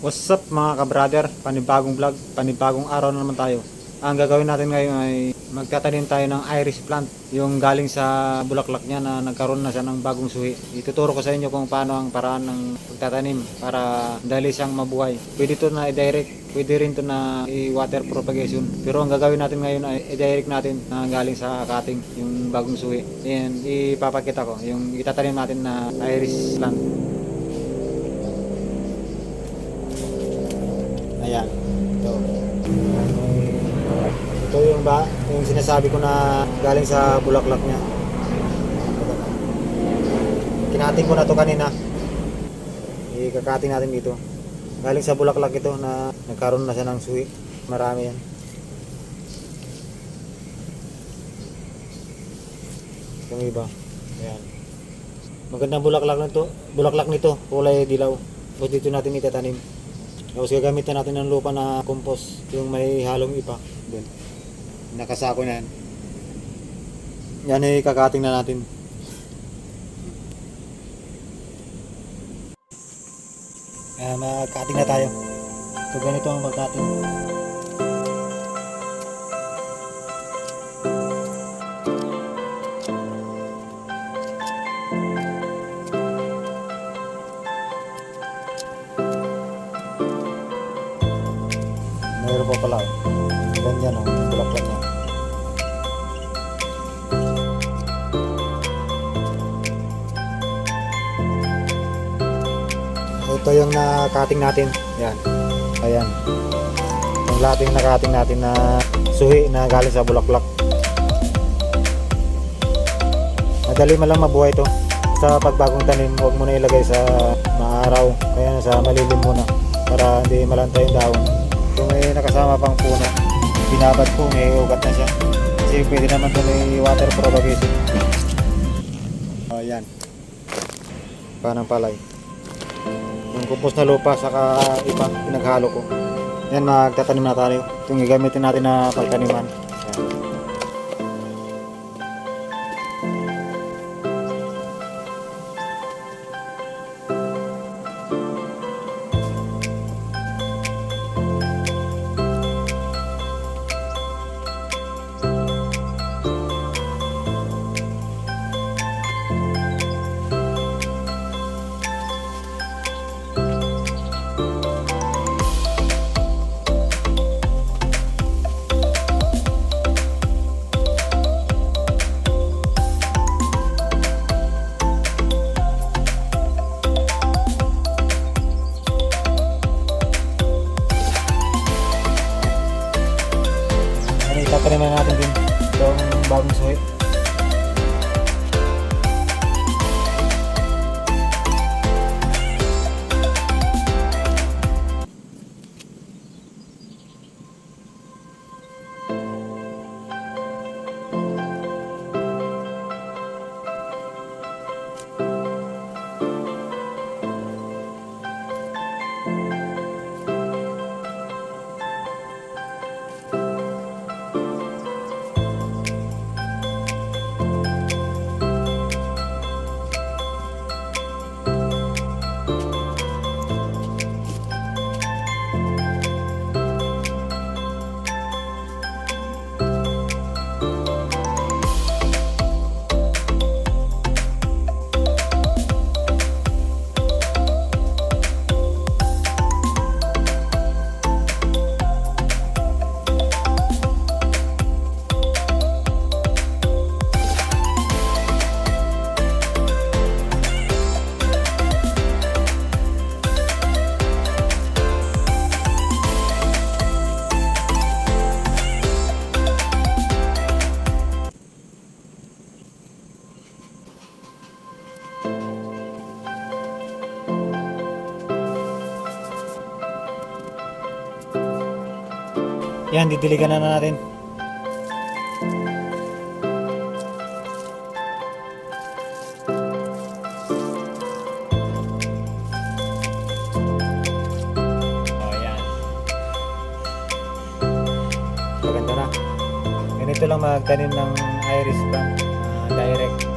What's up mga ka-brother? Panibagong vlog, panibagong araw na naman tayo. Ang gagawin natin ngayon ay magtatanim tayo ng iris plant. Yung galing sa bulaklak niya na nagkaroon na siya ng bagong suhi. Ituturo ko sa inyo kung paano ang paraan ng pagtatanim para dali siyang mabuhay. Pwede to na i-direct, pwede rin to na i-water propagation. Pero ang gagawin natin ngayon ay i-direct natin na galing sa cutting, yung bagong suhi. Ayan, ipapakita ko yung itatanim natin na iris plant. Ayan. Ito. Ito yung ba, yung sinasabi ko na galing sa bulaklak niya. Kinating ko na to kanina. Ikakating natin dito. Galing sa bulaklak ito na nagkaroon na siya ng suwi. Marami yan. Yung iba. Ayan. Magandang bulaklak nito. Bulaklak nito, kulay dilaw. Tapos dito natin itatanim. Tapos gagamitan natin ng lupa na compost, yung may halong ipa. Doon. Nakasako na yan. Yan ay kakating na natin. Ah, magkating na tayo. So ganito ang magkating. Mayroon pa pala. Ganyan ang bulaklak niya. Ito yung nakating natin. Yan. Ayan. Yung lating nakating natin na suhi na galing sa bulaklak. Madali man lang mabuhay ito. Sa pagbagong tanim, huwag mo na ilagay sa maaraw. Kaya sa malilim muna para hindi malantay yung dahon. May nakasama pang puno, binabad po, may ugat na siya. Kasi pwede naman may water propagation. O yan. Panang palay. Yung kumpos na lupa, saka ipa, pinaghalo ko. Yan, magtatanim na tayo. Itong gagamitin natin na pagtaniman. Itataniman natin din itong bagong suhi. Yan, didiligan na natin. Oh, yan. Maganda na. Ganito lang magtanim ng iris plant. ah, direct.